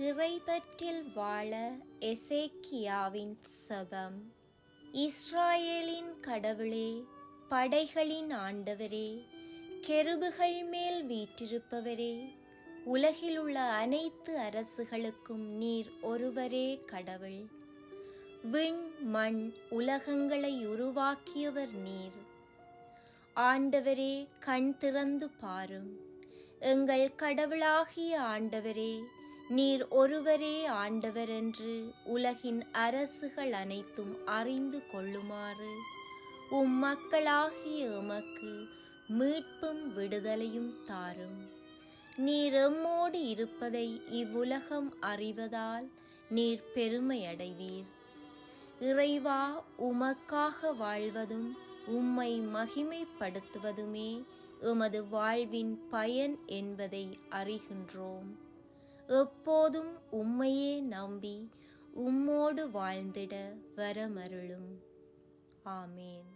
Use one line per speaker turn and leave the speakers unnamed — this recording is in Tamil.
இறைபற்றில் வாழ எசேக்கியாவின் சபம். இஸ்ராயேலின் கடவுளே படைகளின் ஆண்டவரே கெருபுகள் மேல் வீற்றிருப்பவரே உலகிலுள்ள அனைத்து அரசுகளுக்கும் நீர் ஒருவரே கடவுள். விண் மண் உலகங்களை உருவாக்கியவர் நீர். ஆண்டவரே கண் திறந்து பாரும். எங்கள் கடவுளாகிய ஆண்டவரே நீர் ஒருவரே ஆண்டவர் என்று உலகின் அரசுகள் அனைத்தும் அறிந்து கொள்ளுமாறு. உம் மக்களாகிய எமக்கு மீட்பும் விடுதலையும் தாரும். நீர் எம்மோடு இருப்பதை இவ்வுலகம் அறிவதால் நீர் பெருமையடைவீர். இறைவா உமக்காக வாழ்வதும் உம்மை மகிமைப்படுத்துவதுமே எமது வாழ்வின் பயன் என்பதை அறிகின்றோம். எப்போதும் உம்மையே நம்பி உம்மோடு வாழ்ந்திட வரமருளும். ஆமேன்.